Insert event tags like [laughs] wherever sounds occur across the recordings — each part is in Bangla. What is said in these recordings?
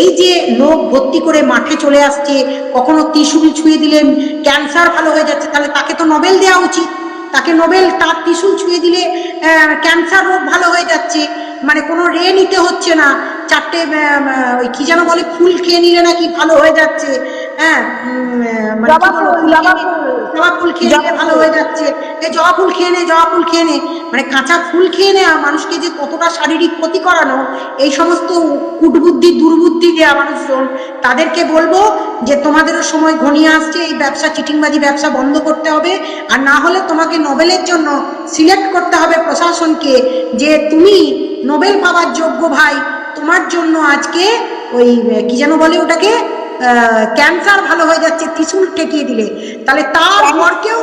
এই যে লোক ভর্তি করে মাঠে চলে আসছে কখনো ত্রিশুল ছুঁয়ে দিলেন ক্যান্সার ভালো হয়ে যাচ্ছে তাহলে তাকে তো নোবেল দেওয়া উচিত। তাকে নোবেল তার ত্রিশুল ছুঁয়ে দিলে ক্যান্সার রোগ ভালো হয়ে যাচ্ছে। মানে কোনো রে নিতে হচ্ছে না। চারটে ওই কি যেন বলে ফুল খেয়ে নিলে নাকি ভালো হয়ে যাচ্ছে। হ্যাঁ মানে। জবা ফুল খেয়ে নিলে ভালো হয়ে যাচ্ছে। এই জবা ফুল খেয়ে নে জবা ফুল খেয়ে নে। মানে কাঁচা ফুল খেয়ে নেওয়া মানুষকে যে কতটা শারীরিক ক্ষতি করানো এই সমস্ত কুটবুদ্ধি দুর্বুদ্ধি দেওয়া মানুষজন তাদেরকে বলব যে তোমাদেরও সময় ঘনিয়ে আসছে এই ব্যবসা চিটিংবাজি ব্যবসা বন্ধ করতে হবে। আর না হলে তোমাকে নোবেলের জন্য সিলেক্ট করতে হবে প্রশাসনকে যে তুমি নোবেল পাওয়ার যোগ্য ভাই তোমার জন্য আজকে ওই কি যেন বলে ওটাকে ক্যান্সার ভালো হয়ে যাচ্ছে ত্রিশুল ঠেকিয়ে দিলে। তাহলে তার ঘরকেও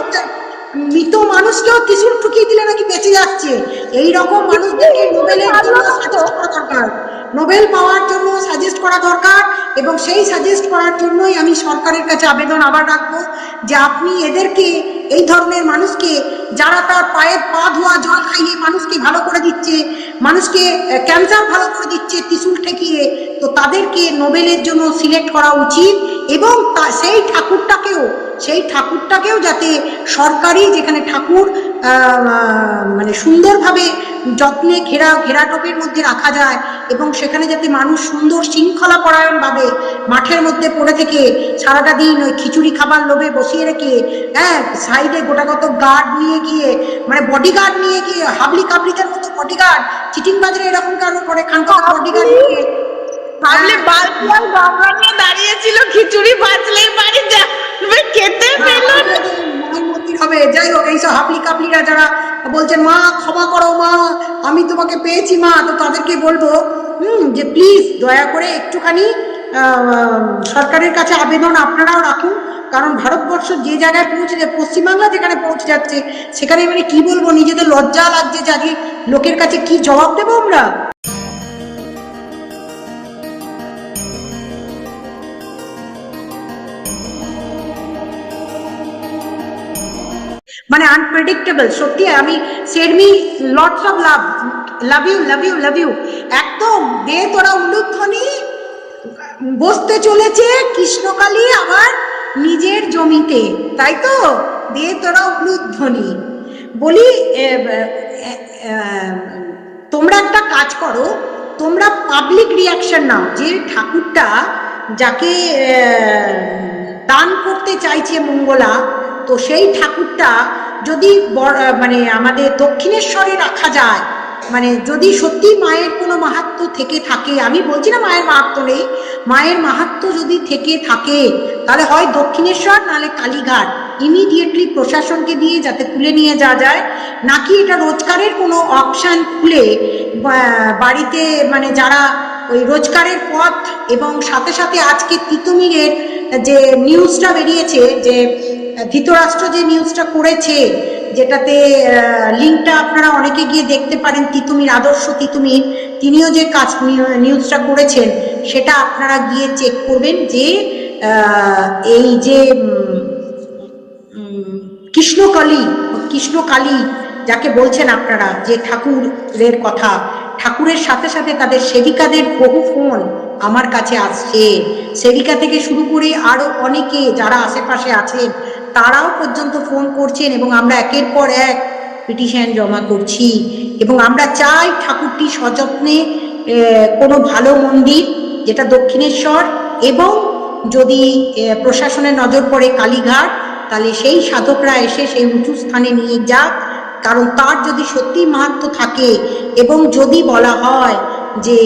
মৃত মানুষকেও ত্রিশুল ঠুকিয়ে দিলে নাকি বেঁচে যাচ্ছে? এই রকম মানুষদেরকে নোবেলের জন্য সাজেস্ট করা দরকার। নোবেল পাওয়ার জন্য সাজেস্ট করা দরকার এবং সেই সাজেস্ট করার জন্যই আমি সরকারের কাছে আবেদন আবার রাখব যে আপনি এদেরকে, এই ধরনের মানুষকে, যারা তার পায়ের পা ধোয়া, জল খাইয়ে মানুষকে ভালো করে দিচ্ছে, মানুষকে ক্যান্সার ভালো করে দিচ্ছে, ত্রিশুল ঠেকিয়ে, তো তাদেরকে নোবেলের জন্য সিলেক্ট করা উচিত এবং সেই ঠাকুরটাকেও সেই ঠাকুরটাকেও যাতে সরকারি যেখানে ঠাকুর মানে সুন্দরভাবে যত্নে ঘেরা ঘেরাটোপের মধ্যে রাখা যায় এবং সেখানে যাতে মানুষ সুন্দর শৃঙ্খলা পরায়ণভাবে মাঠের মধ্যে পড়ে থেকে সারাটা দিন ওই খিচুড়ি খাবার লোভে বসিয়ে রেখে হ্যাঁ সাইডে গোটাগত গার্ড নিয়ে গিয়ে মানে বডিগার্ড নিয়ে গিয়ে হাবলি কাবলিদের মতো বডিগার্ড চিটিং বাজারে এরকম কারণ করে খানকা বডিগার্ড নিয়ে নিয়ে দাঁড়িয়েছিল খিচুড়ি বাঁচলেই বাড়ি যাবে খেতে পেল হবে। যাই হোক এইসব হাবলি কাবলিরা যারা বলছেন মা, ক্ষমা করো, মা, আমি তোমাকে পেয়েছি, মা, তো তাদেরকে বলব, হুম, যে প্লিজ দয়া করে একটুখানি সরকারের কাছে আবেদন আপনারাও রাখুন। কারণ ভারতবর্ষ যে জায়গায় পৌঁছে যায়, পশ্চিমবাংলা যেখানে পৌঁছে যাচ্ছে, সেখানে মানে কি বলব, নিজেদের লজ্জা লাগছে যে লোকের কাছে কি জবাব দেবো আমরা? আনপ্রেডিক্টেবল সত্যি, আমি said me lots of love love you love you love you একদম, দে তোরা উলুধ্বনি, বসতে চলেছে কৃষ্ণকালী আবার নিজের জমিতে, তাই তো? দে তোরা উলুধ্বনি। বলি তোমরা একটা কাজ করো, তোমরা পাবলিক রিয়াকশন নাও। যে ঠাকুরটা যাকে দান করতে চাইছে মঙ্গলা, তো সেই ঠাকুরটা যদি মানে আমাদের দক্ষিণেশ্বরে রাখা যায় মানে যদি সত্যি মায়ের কোনো মাহাত্ম থেকে থাকে, আমি বলছি না মায়ের মাহাত্ম নেই, মায়ের মাহাত্ম যদি থেকে থাকে, তাহলে হয় দক্ষিণেশ্বর, নাহলে কালীঘাট। ইমিডিয়েটলি প্রশাসনকে দিয়ে যাতে তুলে নিয়ে যাওয়া যায়, নাকি এটা রোজগারের কোনো অপশান খুলে বাড়িতে মানে যারা ওই রোজগারের পথ এবং সাথে সাথে আজকে তিতুমিরের যে নিউজটা বেরিয়েছে, যে ধৃতরাষ্ট্র যে নিউজটা করেছে, যেটাতে লিঙ্কটা আপনারা অনেকে গিয়ে দেখতে পারেন, তিতুমির আদর্শ তিতুমির, তিনিও যে কাজ নিউ- নিউজটা করেছেন, সেটা আপনারা গিয়ে চেক করবেন যে এই যে কৃষ্ণকালী কৃষ্ণকালী, যাকে বলছেন আপনারা, যে ঠাকুরের কথা ঠাকুরের সাথে সাথে তাদের সেবিকাদের বহু ফোন আমার কাছে আসছে। সেবিকা থেকে শুরু করে আরও অনেকে যারা আশেপাশে আছেন, তারাও পর্যন্ত ফোন করছেন এবং আমরা একের পর এক পিটিশন জমা করছি এবং আমরা চাই ঠাকুরটি সযত্নে কোনো ভালো মন্দির, যেটা দক্ষিণেশ্বর এবং যদি প্রশাসনের নজর পড়ে কালীঘাট, তাহলে সেই সাধকরা এসে সেই উঁচু স্থানে নিয়ে যাক। কারণ তার যদি সত্যি মাহাত্ম থাকে এবং যদি বলা হয় যে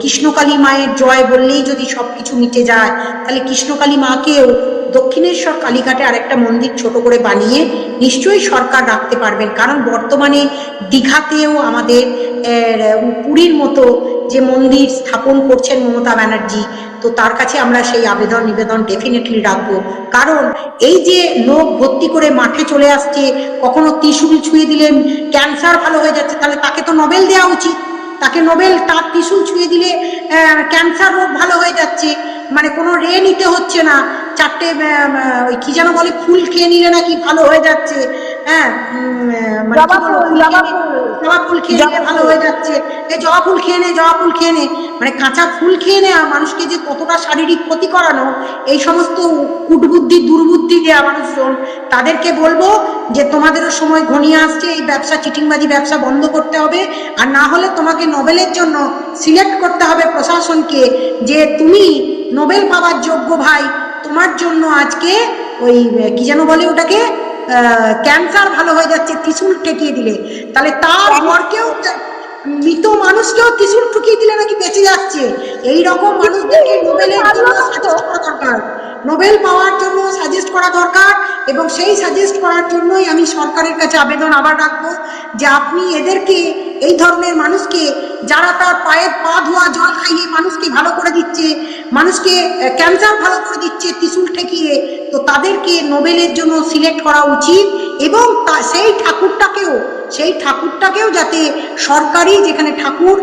কৃষ্ণকালী মায়ের জয় বললেই যদি সব কিছু মিটে যায়, তাহলে কৃষ্ণকালী মাকেও দক্ষিণেশ্বর কালীঘাটে আরেকটা মন্দির ছোট করে বানিয়ে নিশ্চয়ই সরকার রাখতে পারবেন। কারণ বর্তমানে দীঘাতেও আমাদের পুরীর মতো যে মন্দির স্থাপন করছেন মমতা ব্যানার্জি, তো তার কাছে আমরা সেই আবেদন নিবেদন ডেফিনেটলি রাখব। কারণ এই যে লোক ভর্তি করে মাঠে চলে আসছে, কখনো ত্রিশুল ছুঁয়ে দিলে ক্যান্সার ভালো হয়ে যাচ্ছে, তাহলে তাকে তো নোবেল দেওয়া উচিত। তাকে নোবেল, তার ত্রিশুল ছুঁয়ে দিলে ক্যান্সার রোগ ভালো হয়ে যাচ্ছে। মানে কোনো রে নিতে হচ্ছে না। চারটে ওই কি যেন বলে, ফুল খেয়ে নিলে নাকি ভালো হয়ে যাচ্ছে। হ্যাঁ মানে জবা ফুল, খেয়ে নিলে ভালো হয়ে যাচ্ছে। এই জবা ফুল খেয়ে নে জবা ফুল খেয়ে নে। মানে কাঁচা ফুল খেয়ে নেওয়া মানুষকে যে কতটা শারীরিক ক্ষতি করানো এই সমস্ত কুটবুদ্ধি দুর্বুদ্ধি দেওয়া মানুষজন তাদেরকে বলব যে তোমাদেরও সময় ঘনিয়ে আসছে এই ব্যবসা চিটিংবাজি ব্যবসা বন্ধ করতে হবে। আর না হলে তোমাকে নোবেলের জন্য সিলেক্ট করতে হবে প্রশাসনকে যে তুমি নোবেল পাওয়ার যোগ্য ভাই তোমার জন্য আজকে ওই কি যেন বলে ওটাকে? ক্যান্সার ভালো হয়ে যাচ্ছে, ত্রিশুল ঠেকিয়ে দিলে। তাহলে তার বরকেও মৃত মানুষকেও ত্রিশুল ঠুকিয়ে দিলে নাকি বেঁচে যাচ্ছে? এই রকম মানুষদেরকে নোবেলের জন্য দরকার। নোবেল পাওয়ার জন্য সাজেস্ট করা দরকার এবং সেই সাজেস্ট করার জন্যই আমি সরকারের কাছে আবেদন আবার রাখব যে আপনি এদেরকে, এই ধরনের মানুষকে, যারা তার পায়ের পা ধোয়া জল খাইয়ে মানুষকে ভালো করে দিচ্ছে, মানুষকে ক্যান্সার ভালো করে দিচ্ছে ত্রিশুল ঠেকিয়ে, তো তাদেরকে নোবেলের জন্য সিলেক্ট করা উচিত এবং তা, সেই ঠাকুরটাকেও সেই ঠাকুরটাকেও যাতে সরকারি যেখানে ঠাকুর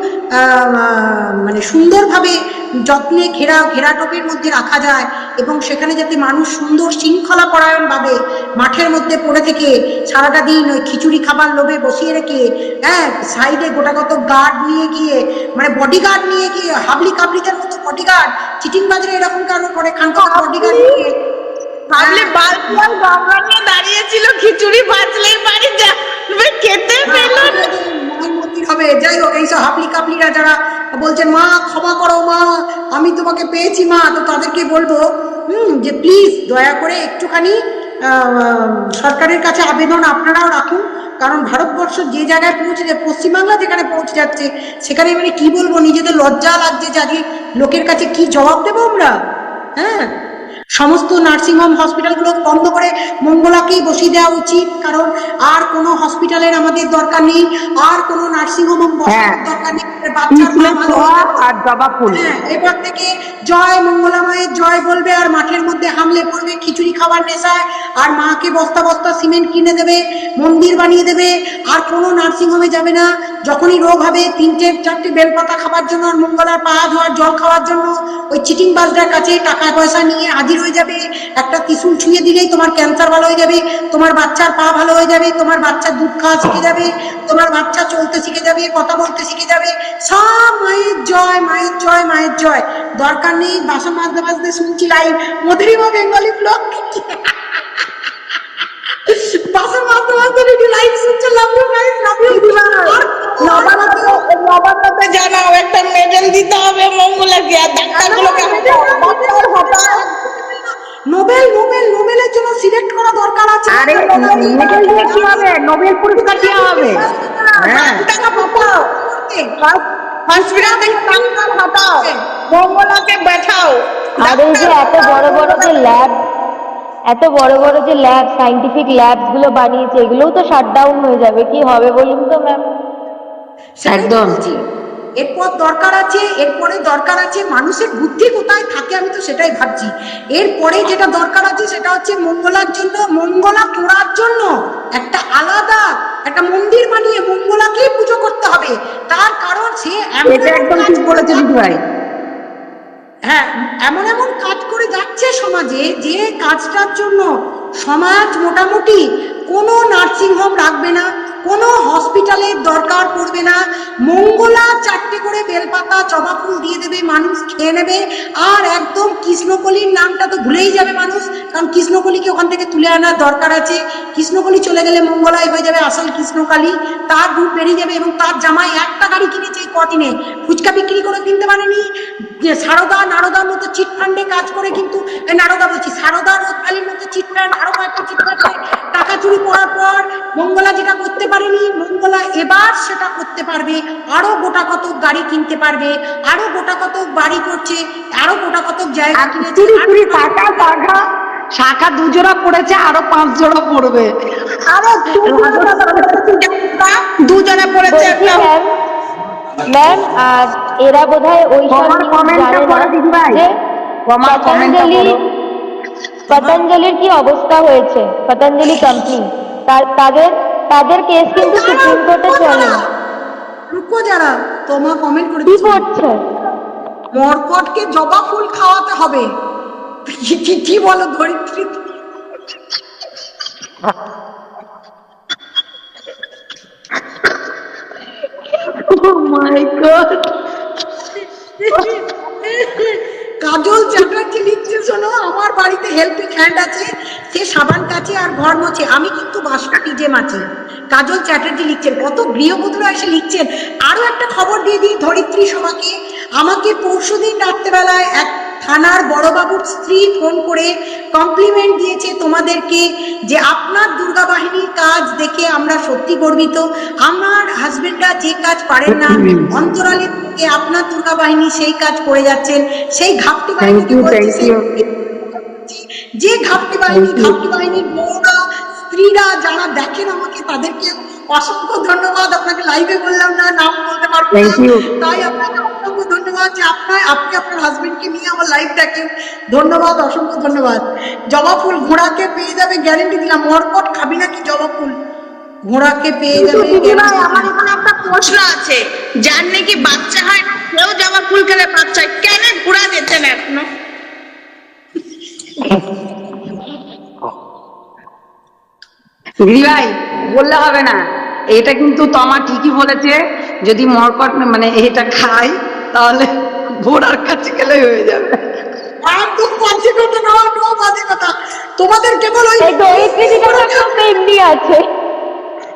মানে সুন্দরভাবে যত্নে ঘেরা ঘেরাটপের মধ্যে রাখা যায় এবং সেখানে যাতে মানুষ সুন্দর শৃঙ্খলা পরায়ণভাবে মাঠের মধ্যে পড়ে থেকে সারাটা দিন ওই খিচুড়ি খাবার লোভে বসিয়ে রেখে হ্যাঁ সাইডে গোটাগত গার্ড নিয়ে গিয়ে মানে বডিগার্ড নিয়ে গিয়ে হাবলি কাবলিদের মতো বডিগার্ড চিটিং বাজারে এরকম কারণ করে খানকা বডিগার্ড নিয়ে নিয়ে দাঁড়িয়েছিল খিচুড়ি বাঁচলেই বাড়ি যাবে খেতে পেল না হবে। যাই হোক এইসব হাবলি কাবলিরা যারা বলছেন, মা, ক্ষমা করো মা, আমি তোমাকে পেয়েছি মা। তো তাদেরকে বলব, হুম, যে প্লিজ দয়া করে একটুখানি সরকারের কাছে আবেদন আপনারাও রাখুন। কারণ ভারতবর্ষ যে জায়গায় পৌঁছে যায় পশ্চিমবাংলা যেখানে পৌঁছে যাচ্ছে, সেখানে মানে কি বলব, নিজেদের লজ্জা লাগছে যে আজকে লোকের কাছে কি জবাব দেবো আমরা? হ্যাঁ? সমস্ত নার্সিংহোম হসপিটালগুলো বন্ধ করে মঙ্গলাকেই বসিয়ে দেওয়া উচিত কারণ আর কোনো হসপিটালের আমাদের দরকার নেই আর কোনো নার্সিংহোম হ্যাঁ। দরকার নেই ছোঁয়া আর জবা ফুল হ্যাঁ এবার থেকে জয় মঙ্গলা মায়ের জয় বলবে আর মাঠের মধ্যে হামলে পড়বে খিচুড়ি খাবার নেশায়। আর মাকে বস্তা বস্তা সিমেন্ট কিনে দেবে মন্দির বানিয়ে দেবে আর কোনো নার্সিংহোমে যাবে না। যখনই রোগ হবে তিনটে চারটে বেলপাতা খাবার জন্য আর মঙ্গলার পা ধোয়ার জল খাওয়ার জন্য ওই চিটিং বাজটার কাছে টাকা পয়সা নিয়ে হাজির হয়ে যাবে। একটা ত্রিশুল ছুঁয়ে দিলেই তোমার ক্যান্সার ভালো হয়ে যাবে তোমার বাচ্চার পা ভালো হয়ে যাবে তোমার বাচ্চা দুধ খাওয়া শিখে যাবে তোমার বাচ্চা চলতে শিখে যাবে কথা বলতে শিখে যাবে সব মায়ের জয় মায়ের জয় মায়ের জয়। দরকার নেই বাসা মাজতে মাজতে শুনছি লাইভ মধুরিমা বেঙ্গলি ব্লগ বাসা মাজতে মাজতে নাকি লাইভ শুনছে। Love you guys love you নবান্নতে নবান্নতে জানাও একটা মেডেল দিতে হবে মঙ্গলাকে। আর ডাক্তারগুলোকে ডাক্তার হঠাৎ নোবেল নোবেল নোবেলের জন্য সিলেক্ট করা দরকার আছে। আরে মেডেল দিয়ে কি হবে? নোবেল পুরস্কার দেওয়া হবে। হ্যাঁ। আর এই যে এত বড় বড় যে ল্যাব এত বড় বড় যে ল্যাব সাইন্টিফিক ল্যাবসগুলো বানিয়েছে, এগুলোও তো শাটডাউন হয়ে যাবে কি হবে বলুন তো ম্যাম একদম। এরপর দরকার আছে এরপরে দরকার আছে মানুষের বুদ্ধি কোথায় থাকে আমি তো সেটাই ভাবছি। এরপরে যেটা দরকার আছে সেটা হচ্ছে মঙ্গলার জন্য মঙ্গলা তোড়ার জন্য একটা আলাদা একটা মন্দির বানিয়ে মঙ্গলাকেই পুজো করতে হবে। তার কারণ সে এমন এটা এমন একদম ঠিক বলেছে ভাই। হ্যাঁ এমন এমন কাজ করে যাচ্ছে সমাজে যে কাজটার জন্য সমাজ মোটামুটি কোনো নার্সিংহোম রাখবে না কোনো হসপিটালের দরকার পড়বে না। মঙ্গলা চারটে করে বেলপাতা, জবা ফুল দিয়ে দেবে, মানুষ খেয়ে নেবে। আর একদম কৃষ্ণকলির নামটা তো ভুলেই যাবে মানুষ, কারণ কৃষ্ণকলিকে ওখান থেকে তুলে আনার দরকার আছে। কৃষ্ণকলি চলে গেলে মঙ্গলাই হয়ে যাবে আসল কৃষ্ণকালী। তার রূপ বেরিয়ে যাবে এবং তার জামাই একটা গাড়ি কিনেছে এই কদিনে। ফুচকা বিক্রি করে কিনতে পারেনি। সারদা, নারদার মতো চিটফান্ডে কাজ করে কিন্তু নারদা বলছি, সারদা রোজকালির মতো চিটফান্ড, আরও কয়েকটা চিটফান্ডে টাকা চুরি করার পর মঙ্গলা যেটা করতে পারেনি মঙ্গলা এবার সেটা করতে পারবে। আরও গোটা কত গাড়ি কিনতে পারবে আরও গোটা কত বাড়ি করছে আরও গোটা কত জায়গা কিনেছে চুরি গোটা- শাখা দুজোড়া পড়েছে আরও পাঁচ জোড়া পড়বে। আরও দুজনে পড়েছে ম্যাম এরা বোধহয় ওই সব তোমার নিউজ কমেন্টটা জানে পড়ো না দিদি ভাই। যে তোমার কমেন্টটা পতঞ্জলি পতঞ্জলির কি অবস্থা হয়েছে? পতঞ্জলি কোম্পানি তাদের তাদের কেস কিন্তু সুপ্রিম কোর্টে চলে। রুকো যারা তোমা কমেন্ট করে কি করছ? মরকটকে জবা ফুল খাওয়াতে হবে। কি কি বলো ধরিত্রী? ও মাই গড কাজল চ্যাটার্জি লিখছে, শোনো, আমার বাড়িতে হেল্পিং হ্যান্ড আছে, সে সাবান কাছে আর ঘর মোছে, আমি কিন্তু বাসা নিজে মাছি। কাজল চ্যাটার্জি লিখছেন, কত গৃহবধূরা এসে লিখছেন আরও একটা খবর দিয়ে দিই ধরিত্রী সভাকে, আমাকে পরশুদিন রাত্রেবেলায় এক থানার বড়বাবুর স্ত্রী ফোন করে কমপ্লিমেন্ট দিয়েছে তোমাদেরকে যে আপনার দুর্গা বাহিনীর কাজ দেখে আমরা সত্যি গর্বিত। আমার হাজবেন্ডরা যে কাজ পারেন না অন্তরালে থেকে আপনার দুর্গা বাহিনী সেই কাজ করে যাচ্ছেন। সেই ঘাপটি বাহিনীকে. যে ঘাপটি বাহিনী ঘাপটি বাহিনীর বউরা স্ত্রীরা যারা দেখেন আমাকে তাদেরকে অসংখ্য ধন্যবাদ। আপনাকে লাইভে বললাম না নাম বলতে পারব তাই আপনাকে অসংখ্য ধন্যবাদ যে আপনার আপনি আপনার হাজবেন্ডকে নিয়ে আমার লাইভ দেখেন ধন্যবাদ অসংখ্য ধন্যবাদ। জবা ফুল ঘোড়াকে পেয়ে যাবে গ্যারেন্টি দিলাম। মরকট খাবি নাকি জবা ফুল? ঘোড়াকে পেয়ে যাবে দিদিভাই আমার এখানে একটা প্রশ্ন আছে। যার নাকি বাচ্চা হয় না কেউ জবা ফুল খেলে বাচ্চা কেন ঘোরা যেতে এখনও? বললে হবে না। এটা কিন্তু তমা ঠিকই বলেছে। যদি মরকট মানে এটা খাই তাহলে ঘোড়ার কাছে গেলে হয়ে যাবে। একদম বাজে কথা না নো বাজে কথা। তোমাদের কেবল ওই এই ধরিত্রীদিটা তো এমনি আছে।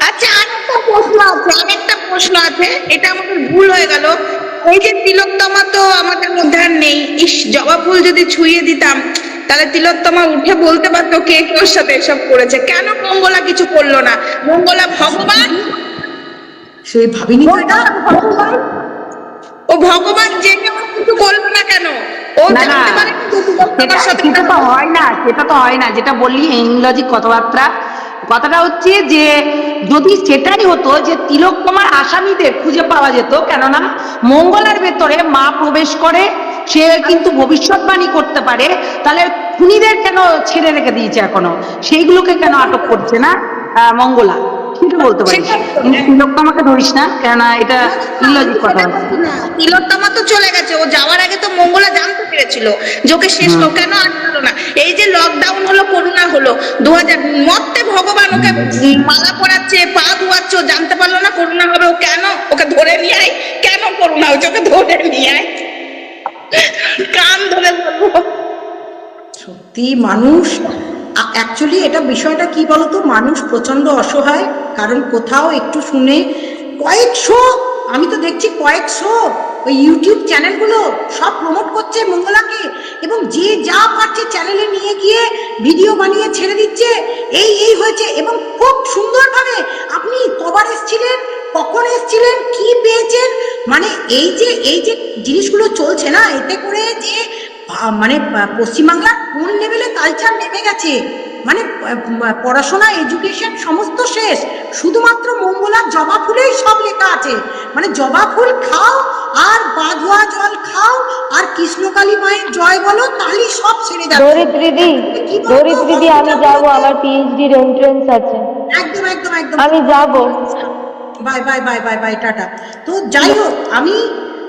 আচ্ছা আরেকটা প্রশ্ন আছে আরেকটা প্রশ্ন আছে। এটা আমাদের ভুল হয়ে গেল। এই যে তিলোত্তমা তো আমাদের মধ্যে আর নেই। ইস জবা ফুল যদি ছুঁয়ে দিতাম তাহলে তিলোত্তমা উঠে বলতে পারতো কে কে ওর সাথে এসব করেছে। কেন মঙ্গলা কিছু করল না? মঙ্গলা ভগবান? সেই ভাবিনি এটা ও ভগবান যে কিছু করল না কেন? ও জানতে পারে সেটা তো হয় না সেটা তো হয় না। যেটা বললি ইংরাজি কথাবার্তা কথাটা হচ্ছে যে যদি সেটাই হতো যে তিলক তোমার আসামিদের খুঁজে পাওয়া যেত কেননা মঙ্গলের ভেতরে মা প্রবেশ করে সে কিন্তু ভবিষ্যৎবাণী করতে পারে তাহলে খুনিদের কেন ছেড়ে রেখে দিয়েছে এখনও? সেইগুলোকে কেন আটক করছে না মঙ্গলা? সেটা বলতে পারিস? ধরিস না কেননা এটা ইলজিক কথা তিলোত্তমা তো চলে গেছে ও যাওয়ার আগে তো মঙ্গলা জানতে পেরেছিল যে ওকে শেষ তো কেন আটকালো না? এই যে লকডাউন হলো করোনা হলো দু হাজার মরতে ভগবান ওকে মালা পরাচ্ছে পা ধোয়াচ্ছে ও জানতে পারল না করোনা হবে ও কেন ওকে ধরে নিয়ে আয়? কেন করোনা হয়েছে ওকে ধরে নিয়ে আয়? কান ধরে বলব। সত্যি মানুষ? অ্যাকচুয়ালি এটা বিষয়টা কি বলতো? মানুষ প্রচণ্ড অসহায়, কারণ কোথাও একটু শুনে কয়েকশো, আমি তো দেখছি কয়েকশো ওই ইউটিউব চ্যানেলগুলো সব প্রমোট করছে মঙ্গলাকে, এবং যে যা পারছে চ্যানেলে নিয়ে গিয়ে ভিডিও বানিয়ে ছেড়ে দিচ্ছে, এই এই হয়েছে, এবং খুব সুন্দরভাবে আপনি কবার এসছিলেন, কখন এসছিলেন, কি পেয়েছেন? মানে এই যে এই যে জিনিসগুলো চলছে না, এতে করে যে মানে পশ্চিমবাংলার কোন লেভেলে কালচার নেমে গেছে? মানে পড়াশোনা এডুকেশন সমস্ত শেষ। শুধুমাত্র মঙ্গলার জবা ফুলেই সব লেখা আছে। মানে জবা ফুল খাও আর বাধুয়া জল খাও আর কৃষ্ণকালী মায়ের জয় বলো তাহলেই সব ছেড়ে যাবে। ধরিত্রীদি ধরিত্রীদি আমি যাব আমার পিএইচডির এন্ট্রেন্স আছে। একদম একদম একদম। আমি যাব। Bye bye bye bye bye tata. তো যাই হোক আমি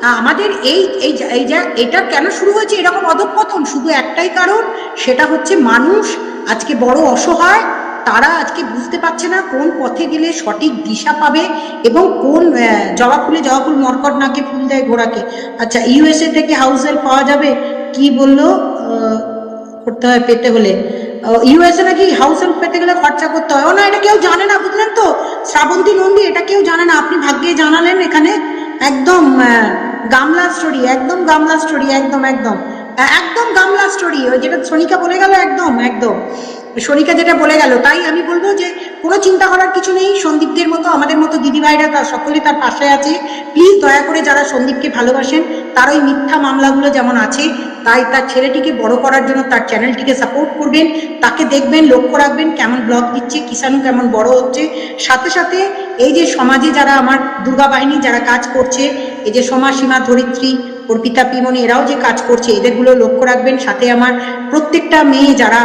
আমাদের এই এই যা- এই যা, এটা কেন শুরু হয়েছে এরকম অধঃপতন? শুধু একটাই কারণ, সেটা হচ্ছে মানুষ আজকে বড় অসহায়, তারা আজকে বুঝতে পারছে না কোন পথে গেলে সঠিক দিশা পাবে এবং কোন জবা ফুলে জবা ফুল মরকট নাকে ফুল দেয় ঘোড়াকে। আচ্ছা ইউএসএ থেকে হাউস হেল্প পাওয়া যাবে? কি বলল? করতে হয় পেতে হলে। ইউএসএ নাকি হাউস হেল্প পেতে গেলে খরচা করতে হয়। ও না, এটা কেউ জানে না, বুঝলেন তো? শ্রাবন্তী নন্দী, এটা কেউ জানে না। আপনি ভাগ্যে জানালেন এখানে। একদম গামলা স্টোরি একদম গামলা স্টোরি একদম একদম। একদম গামলা স্টোরি ওই যেটা সোনিকা বলে গেল, একদম একদম। সোনিকা যেটা বলে গেল, তাই আমি বলব যে কোনো চিন্তা করার কিছু নেই, সন্দীপদের মতো, আমাদের মতো দিদিভাইরা তার সকলে তার পাশে আছে। প্লিজ দয়া করে যারা সন্দীপকে ভালোবাসেন, তার ওই মিথ্যা মামলাগুলো যেমন আছে, তাই তার ছেলেটিকে বড় করার জন্য তার চ্যানেলটিকে সাপোর্ট করবেন, তাকে দেখবেন, লক্ষ্য রাখবেন, কেমন ব্লগ দিচ্ছে কিষাণু কেমন বড় হচ্ছে। সাথে সাথে এই যে সমাজে যারা আমার দুর্গা বাহিনী যারা কাজ করছে এই যে সমাজ সীমা ধরিত্রী অর্পিতা পিমনি এরাও যে কাজ করছে এদেরগুলো লক্ষ্য রাখবেন। সাথে আমার প্রত্যেকটা মেয়ে যারা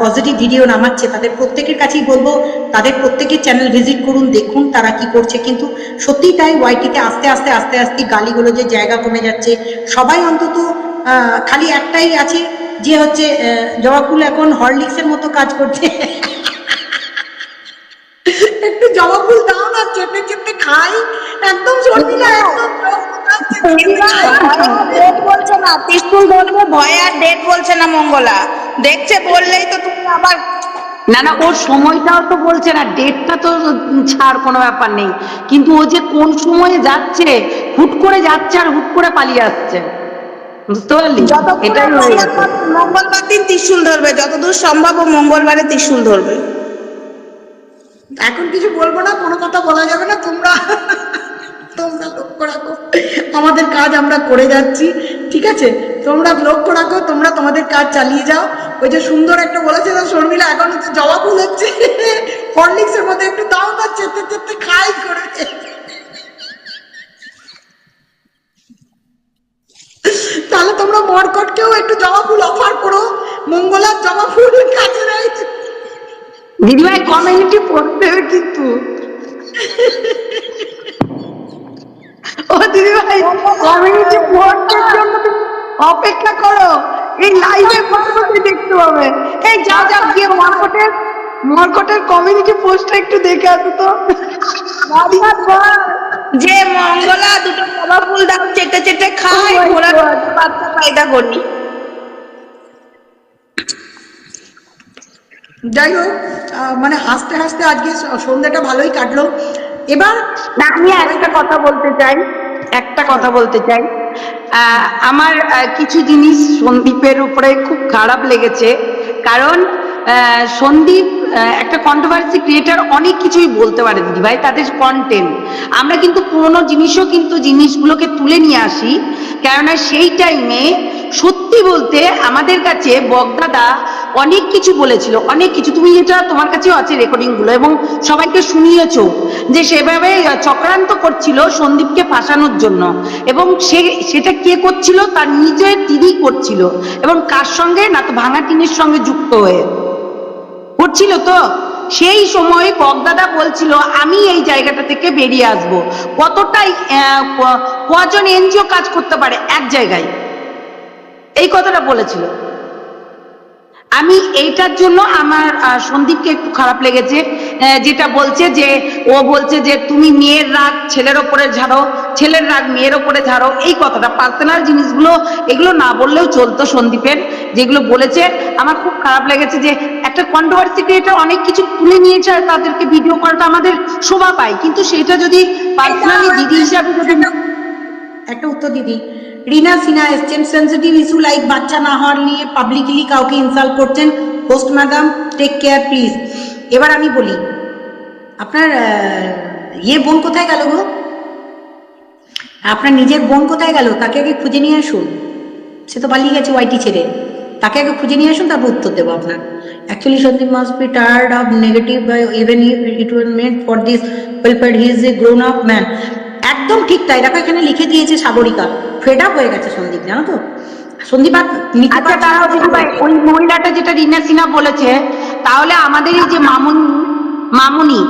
পজিটিভ ভিডিও নামাচ্ছে তাদের প্রত্যেকের কাছেই বলব তাদের প্রত্যেকের চ্যানেল ভিজিট করুন দেখুন তারা কি করছে। কিন্তু সত্যিই তাই ওয়াইটিতে আস্তে আস্তে আস্তে আস্তে গালিগুলো যে জায়গা কমে যাচ্ছে সবাই অন্তত খালি একটাই আছে যে হচ্ছে আহ, জবা ফুল এখন হরলিক্সের মতো কাজ করছে। [laughs] একটু জবা ফুল দাও না চেপে চেপে খাই। একদম শর্মিলা একদম ডেট বলছে না ত্রিশুল ধরবে ভয় আর ডেট বলছে না মঙ্গলা। দেখছে বললেই তো তুমি আবার না না ওর সময়টাও তো বলছে না ডেটটা তো ছাড় কোনো ব্যাপার নেই। কিন্তু ও যে কোন সময়ে যাচ্ছে হুট করে যাচ্ছে আর হুট করে পালিয়ে আসছে। বুঝতে পারলি? এটাই মঙ্গলবার দিন ত্রিশুল ধরবে যতদূর সম্ভব ও মঙ্গলবারে ত্রিশুল ধরবে। এখন কিছু বলব না, কোনো কথা বলা যাবে না, তোমরা তোমরা লক্ষ্য রাখো। আমাদের কাজ আমরা করে যাচ্ছি, ঠিক আছে? তোমরা লক্ষ্য রাখো, তোমরা তোমাদের কাজ চালিয়ে যাও। ওই যে সুন্দর একটা বলেছে না শর্মিলা, এখন হচ্ছে জবা ফুল হচ্ছে। হরলিক্সের মধ্যে একটু দাও না, চেতে চেতে খাই করেছে তাহলে তোমরা মরকটকেও একটু জবা ফুল অফার করো। মঙ্গলার জবা ফুল কাজে রয়েছে। দিদিভাই কমিউনিটি পড়তে হবে কিন্তু ও দিদিভাই কমিউনিটি পড়তে জন্য অপেক্ষা করো এই লাইভে কতটুকু দেখতে হবে এই যাও যাও গিয়ে মরকটের মরকটের কমিউনিটি পোস্টটা একটু দেখে আসো তো। যে মঙ্গলা দুটো জবা ফুল দাও চেটে চেটে খাই Oh God. বাচ্চা পায়দা করি যাই হোক মানে হাসতে হাসতে আজকে সন্ধ্যাটা ভালোই কাটলো। এবার আমি একটা কথা বলতে চাই, একটা কথা বলতে চাই। আমার কিছু জিনিস সন্দীপের উপরে খুব খারাপ লেগেছে। কারণ সন্দীপ একটা কন্ট্রোভার্সি ক্রিয়েটার অনেক কিছুই বলতে পারে দিদি ভাই তাদের কন্টেন্ট আমরা কিন্তু পুরোনো জিনিসও কিন্তু জিনিসগুলোকে তুলে নিয়ে আসি, কেননা সেই টাইমে সত্যি বলতে আমাদের কাছে বগদাদা অনেক কিছু বলেছিল, অনেক কিছু। তুমি এটা তোমার কাছেও আছে রেকর্ডিংগুলো এবং সবাইকে শুনিয়েছো যে সেভাবে চক্রান্ত করছিল সন্দীপকে ফাঁসানোর জন্য এবং সে, সেটা কে করছিল? তার নিজের দিদি করছিল এবং কার সঙ্গে? না তো ভাঙা টিনের সঙ্গে যুক্ত হয়ে। করছিল তো? সেই সময় বগদাদা বলছিল, আমি এই জায়গাটা থেকে বেরিয়ে আসব। কতটাই কজন এনজিও কাজ করতে পারে এক জায়গায়? এই কথাটা বলেছিল। আমি এইটার জন্য আমার সন্দীপকে একটু খারাপ লেগেছে যেটা বলছে যে ও বলছে যে তুমি মেয়ের রাগ ছেলের ওপরে ঝাড়ো ছেলের রাগ মেয়ের ওপরে ঝাড়ো। এই কথাটা পার্সোনাল জিনিসগুলো এগুলো না বললেও চলতো সন্দীপের যেগুলো বলেছে। আমার খুব খারাপ লেগেছে যে একটা কন্ট্রোভার্সি ক্রিয়েটার অনেক কিছু তুলে নিয়েছে আর তাদেরকে ভিডিও করাটা আমাদের শোভা পায়। কিন্তু সেটা যদি পার্সোনালি দিদি হিসাবে যদি একটা উত্তর দিদি। রিনা সিনহা এসছেন। সেন্সিটিভ ইস্যু লাইক বাচ্চা না হওয়ার নিয়ে পাবলিকলি কাউকে ইনসাল্ট করছেন। Host madam take care please এবার আমি বলি, আপনার ইয়ে বোন কোথায় গেল গো? আপনার নিজের বোন কোথায় গেল? তাকে আগে খুঁজে নিয়ে আসুন। সে তো পালিয়ে গেছে ওয়াইটি ছেড়ে। তাকে আগে খুঁজে নিয়ে আসুন, তারপর উত্তর দেবো আপনার। Actually Sandeep must be tired of negative even it was made for this welfare he is a grown up man একদম ঠিক তাই। দেখো, এখানে লিখে দিয়েছে সাগরিকা। ফেড আপ হয়ে গেছে সন্দীপ জানো তো? সন্দীপ আর নিতে আচ্ছা তারাও ওই মহিলাটা যেটা রিনা সিনহা বলেছে তাহলে আমাদের এই যে মামুন মামুনি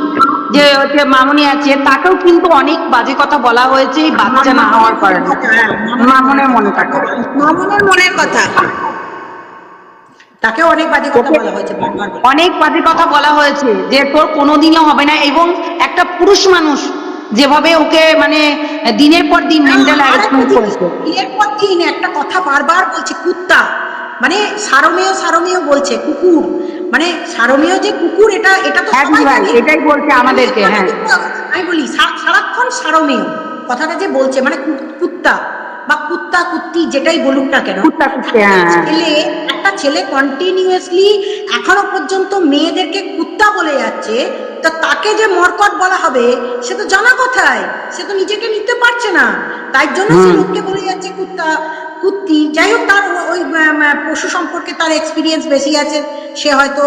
যে যে মামুনি আছে তাকেও কিন্তু অনেক বাজে কথা বলা হয়েছে এই বাচ্চা না হওয়ার কারণে। মামুনের মনে থাকে। মামুনের মনের কথা। তাকেও অনেক বাজে কথা বলা হয়েছে অনেক বাজে কথা বলা হয়েছে যে তোর কোনোদিনও হবে না এবং একটা পুরুষ মানুষ যেভাবে ওকে মানে দিনের পর দিন মেন্টাল হ্যারাসমেন্ট করেছে। দিনের পর দিন একটা কথা বারবার বলছে কুত্তা। মানে সারমেয় সারমেয় বলছে কুকুর। মানে সারমেয় যে কুকুর এটা এটা তো জানে। এটাই বলছে আমাদেরকে, হ্যাঁ। আমি বলি সারাক্ষণ সারমেয়। কথাটা যে বলছে মানে কুত্তা। বা কুত্তা কুত্তি যেটাই বলুক না কেন কুত্তা কুত্তে, হ্যাঁ। ছেলে একটা ছেলে কন্টিনিউয়াসলি এখনও পর্যন্ত মেয়েদেরকে কুত্তা বলে যাচ্ছে তা তাকে যে মরকট বলা হবে সে তো জানা কথায় সে তো নিজেকে নিতে পারছে না। তাই জন্য সে লোককে বলে যাচ্ছে কুত্তা কুত্তি। যাই হোক তার ওই পশু সম্পর্কে তার এক্সপিরিয়েন্স বেশি আছে। সে হয়তো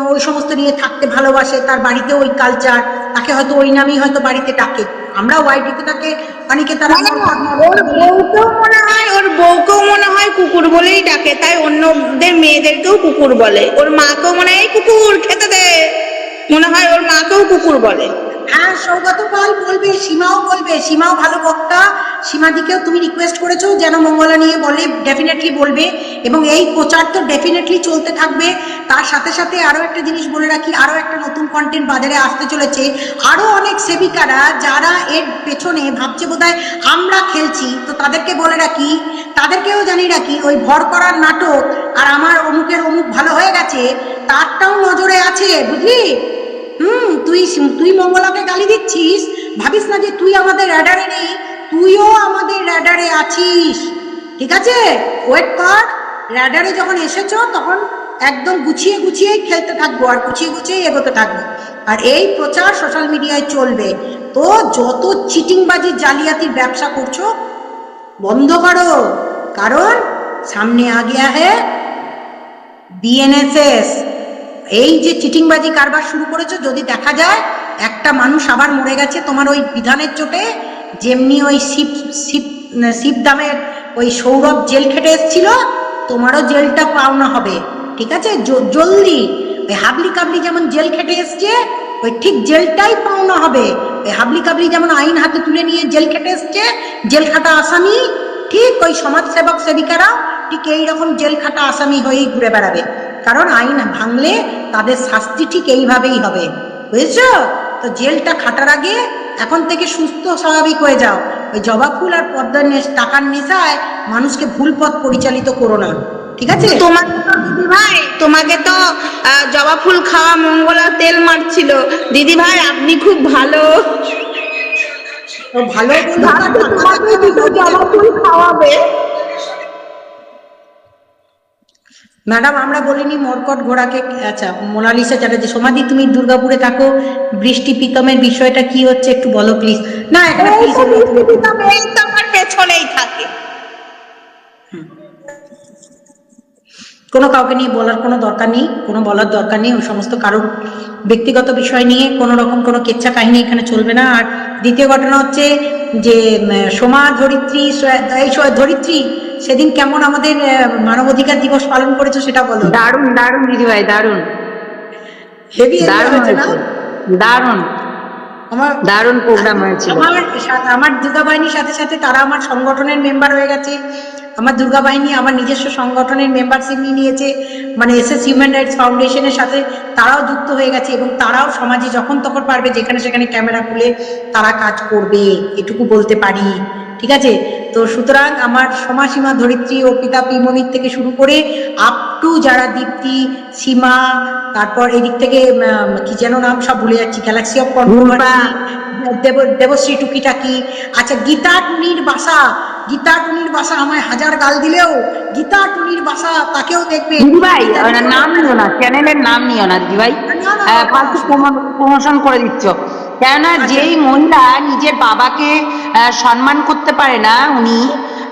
ওই সমস্ত নিয়ে থাকতে ভালোবাসে তার বাড়িতে ওই কালচার তাকে হয়তো ওই নামেই হয়তো বাড়িতে ডাকে। আমরা ওয়াইডিতে তাকে অনেকে তারা ওর। বউকেও মনে হয় ওর বউকেও মনে হয় কুকুর বলেই ডাকে তাই অন্যদের মেয়েদেরকেও কুকুর বলে। ওর মাকেও মনে হয় "এই কুকুর খেতে দে। মনে হয় ওর মাকেও কুকুর বলে। হ্যাঁ সৌগত পাল বলবে, সীমাও বলবে, সীমাও ভালো বক্তা। সীমাদিকেও তুমি রিকোয়েস্ট করেছ, যেন মঙ্গলা নিয়ে বলে ডেফিনেটলি বলবে। এবং এই প্রচার তো ডেফিনেটলি চলতে থাকবে। তার সাথে সাথে আরও একটা জিনিস বলে রাখি, আরও একটা নতুন কন্টেন্ট বাজারে আসতে চলেছে। আরও অনেক সেবিকারা যারা এর পেছনে ভাবছে বোধহয়, আমরা খেলছি। তো তাদেরকে বলে রাখি, তাদেরকেও জানি রাখি, ওই ভর করার নাটক আর আমার অমুকের অমুক ভালো হয়ে গেছে, তারটাও নজরে আছে, বুঝলি? হুম, তুই তুই মঙ্গলাকে গালি দিচ্ছিস? ভাবিস না যে তুই আমাদের র্যাডারে নেই? তুইও আমাদের র্যাডারে আছিস। ঠিক আছে? ওয়েট কর। র্যাডারে যখন এসেছ, তখন একদম গুছিয়ে গুছিয়েই খেলতে থাকব আর গুছিয়ে গুছিয়েই এগোতে থাকব। আর এই প্রচার সোশ্যাল মিডিয়ায় চলবে। তো যত চিটিংবাজি জালিয়াতির ব্যবসা করছ, বন্ধ করো। কারণ সামনে আগে হ্যাঁ বিএনএসএস এই যে চিটিংবাজি কারবার শুরু করেছ, যদি দেখা যায়, একটা মানুষ আবার মরে গেছে তোমার ওই বিধানের চোটে, যেমনি ওই শিব শিব শিব দামের ওই সৌরভ জেল খেটে এসেছিল, তোমারও জেলটা পাওনা হবে, ঠিক আছে? জলদি, ওই হাবলি কাবলি যেমন জেল খেটে এসছে, ওই ঠিক জেলটাই পাওনা হবে। ওই হাবলি কাবলি যেমন আইন হাতে তুলে নিয়ে জেল খেটে এসছে, জেল খাটা আসামি, ঠিক ওই সমাজসেবক সেবিকারা ঠিক এইরকম জেল খাটা আসামি হয়েই ঘুরে বেড়াবে। কারণ আইন ভাঙলে তাদের শাস্তি ঠিক এইভাবেই হবে। বুঝেছ? তো জেলটা খাটার আগে এখন থেকে সুস্থ স্বাভাবিক হয়ে যাও। ওই জবা ফুল আর পদ্মার টাকার নেশায় মানুষকে ভুল পথ পরিচালিত করো না। ঠিক আছে? তোমাকে তো দিদি ভাই তোমাকে তো জবা ফুল খাওয়া মঙ্গলা তেল মারছিল। দিদি ভাই আপনি খুব ভালো। ভালো জবা ফুল খাওয়াবে। ম্যাডাম আমরা বলিনি মরকট ঘোড়াকে আচ্ছা মোনালিসা চ্যাটার্জি সমাধি তুমি দুর্গাপুরে থাকো বৃষ্টি প্রীতমের বিষয়টা কি হচ্ছে একটু বলো প্লিজ না এখানে প্লিজ আমার পেছনেই থাকে। কোনো কাউকে নিয়ে বলার কোনো দরকার নেই কোনো বলার দরকার নেই ওই সমস্ত কারোর ব্যক্তিগত বিষয় নিয়ে কোনো রকম কোনো কেচ্ছা কাহিনী এখানে চলবে না। আর দ্বিতীয় ঘটনা হচ্ছে যে সোমা ধরিত্রী এই ধরিত্রী সেদিন কেমন আমাদের মানবাধিকার দিবস পালন করেছ সেটা বলো। দারুণ দারুণ দিদিভাই দারুণ। হেভি দারুণ দারুণ। আমার দারুণ প্রোগ্রাম হয়েছিল। আমার আমার দুর্গা বাহিনীর সাথে সাথে তারা আমার সংগঠনের মেম্বার হয়ে গেছে। আমার দুর্গা বাহিনী আমার নিজস্ব সংগঠনের মেম্বারশিপ নিয়ে নিয়েছে। মানে এস এস হিউম্যান রাইটস ফাউন্ডেশনের সাথে তারাও যুক্ত হয়ে গেছে এবং তারাও সমাজে যখন তখন পারবে যেখানে সেখানে ক্যামেরা খুলে তারা কাজ করবে। এটুকু বলতে পারি। ঠিক আছে? তো সুতরাং আমার সমাসীমা ধরিত্রী অর্পিতা পিমনির থেকে শুরু করে আপ টু যারা দীপ্তি সীমা তারপর এদিক থেকে কি যেন নাম সব ভুলে যাচ্ছি গ্যালাক্সি অফ দেব দেবশ্রী টুকিটাকি। আচ্ছা গীতা টুনির বাসা গীতা টুনির বাসা আমায় হাজার গাল দিলেও গীতা টুনির বাসা তাকেও দেখবে। আহ, নাম নিও না চ্যানেলের নাম নিও না ফালতু প্রমোশন করে দিচ্ছ। কেননা আচ্ছা। যেই মহিলা নিজের বাবাকে সম্মান করতে পারে না উনি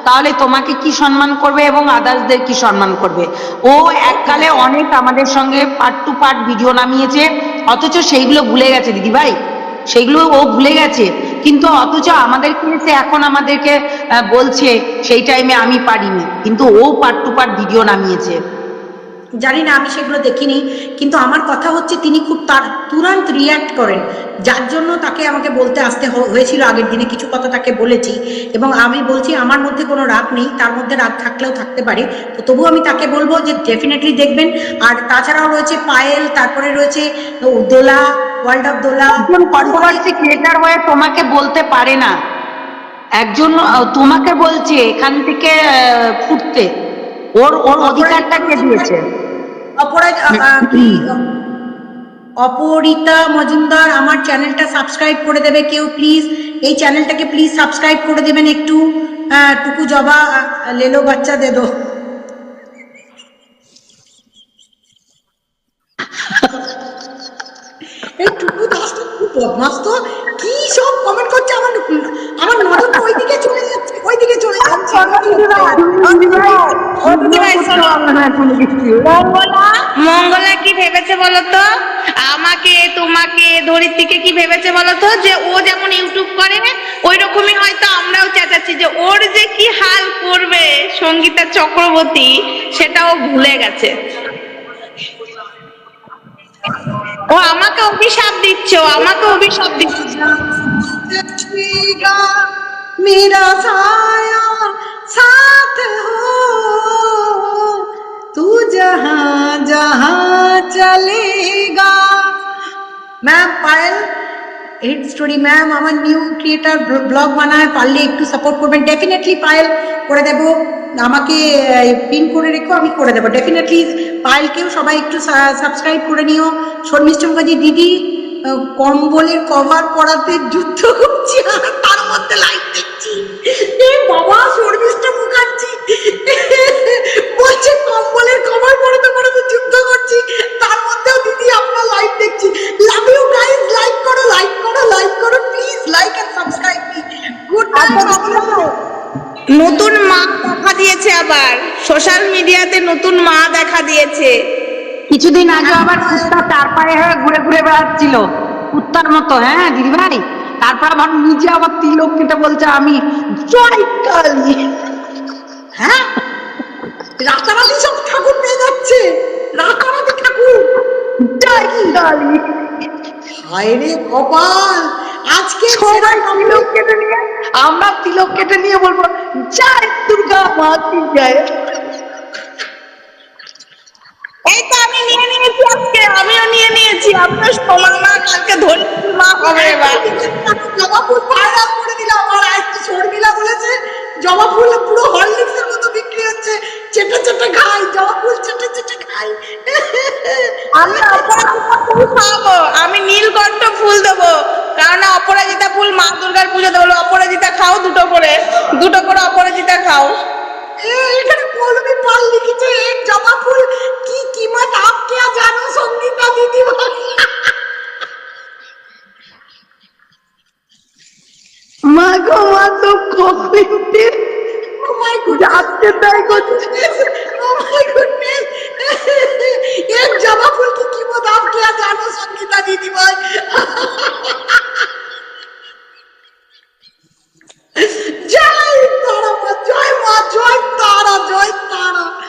তাহলে তোমাকে কি সম্মান করবে এবং আদার্সদের কি সম্মান করবে? ও এককালে অনেক আমাদের সঙ্গে পার্ট টু পার্ট ভিডিও নামিয়েছে অথচ সেইগুলো ভুলে গেছে দিদিভাই সেগুলো ও ভুলে গেছে। কিন্তু অথচ আমাদেরকে এসে এখন আমাদেরকে বলছে সেই টাইমে আমি পারিনি। কিন্তু ও পার্ট টু পার্ট ভিডিও নামিয়েছে। জানি না আমি সেগুলো দেখিনি কিন্তু আমার কথা হচ্ছে তিনি খুব তার তুরন্ত রিয়্যাক্ট করেন। যার জন্য তাকে আমাকে বলতে আসতে হয়েছিল আগের দিনে কিছু কথা তাকে বলেছি এবং আমি বলছি আমার মধ্যে কোনো রাগ নেই তার মধ্যে রাগ থাকলেও থাকতে পারে। তো তবুও আমি তাকে বলব যে ডেফিনেটলি দেখবেন। আর তাছাড়াও রয়েছে পায়েল তারপরে রয়েছে Dola world of Dola. Controversy creator হয়ে তোমাকে বলতে পারে না। একজন তোমাকে বলছে এখান থেকে ফুটতে ওর ওর অধিকারটা কে দিয়েছে? অপরাধ কি অপরিতা মজুমদার আমার চ্যানেলটা সাবস্ক্রাইব করে দেবে কেউ প্লিজ। এই চ্যানেলটাকে প্লিজ সাবস্ক্রাইব করে দেবেন একটু। টুকু জবা লেলো বাচ্চা দে দো। এই টুকু খুব বদমাস তো কি সব কমেন্ট করছে আমার আমার নজর তো ওইদিকে চলে যাচ্ছে ওইদিকে চলে যাচ্ছে মঙ্গলা কি ভেবেছে বলতো আমাকে তোমাকে ধরিত্রীকে কি ভেবেছে বলতো যে ও যেমন ইউটিউব করে ওই রকমই হয়তো আমরাও চেঁচাচ্ছি যে ওর যে কি হাল করবে সঙ্গীতা চক্রবর্তী সেটাও ভুলে গেছে ও আমাকে অভিশাপ দিচ্ছ আমাকে অভিশাপ দিচ্ছ छेगा मेरा साया साथ हो तू जहां जहां चलेगा ম্যাম হিট স্টোরি ম্যাম আমার নিউ ক্রিয়েটার ব্লগ বানায়, পারলে একটু সাপোর্ট করবেন। ডেফিনেটলি পায়েল করে দেব। আমাকে পিন করে রেখো, আমি করে দেবো। ডেফিনেটলি পায়েলকেও সবাই একটু সাবস্ক্রাইব করে নিও। শর্মিষ্ঠ মুখার্জি, দিদি কম্বলের কভার পরাতে যুদ্ধ করছি। [laughs] তার মধ্যে লাইট দেখছি। এ বাবা শর্মিষ্ঠ মুখার্জি। [laughs] বলছে, কম্বলের কভার পরাতে পরাতে যুদ্ধ করছি। তার মধ্যেও দিদি নতুন মা দেখা দিয়েছে আবার। সোশ্যাল মিডিয়াতে নতুন মা দেখা দিয়েছে। কিছুদিন আগে আবার কুত্তা চার পায়ে হয়ে ঘুরে ঘুরে বেড়াচ্ছিল। কুত্তার মতো হ্যাঁ দিদি ভাই তারপর আবার নিজে আবার তিলক কেটে বলছে আমি জয় কালী। হ্যাঁ? রাতারাতি সব ঠাকুর পেয়ে যাচ্ছে। রাতারাতি ঠাকুর জয় কালী। হায় রে কপাল! আজকে নিয়ে আমরা তিলক কেটে নিয়ে বলব জয় দুর্গা মা কি জয়। এই তো আমি নিয়ে নিয়েছি আজকে আমিও নিয়ে নিয়েছি। আপনার সমান মা কালকে ধরি মা হবে এবার। জবা ফুল পায়রা করে দিলাম আর আজকে শর্মিলা বলেছে জবা ফুল পুরো হরলিক্সের মতো বিক্রি হচ্ছে। চেটে চেটে খাই জবা ফুল চেটে চেটে খাই। আমি খাওয়াবো আমি নীলকণ্ঠ ফুল দেবো। না অপরাজিতা ফুল মা দুর্গার পুজো দেবো অপরাজিতা খাও দুটো করে। দুটো করে অপরাজিতা খাও। এখানে তো তাই করছে एक जमा फूल की कीमत आप क्या जानो संगीता दीदी भाई जय तारा जय माँ जय तारा जय तारा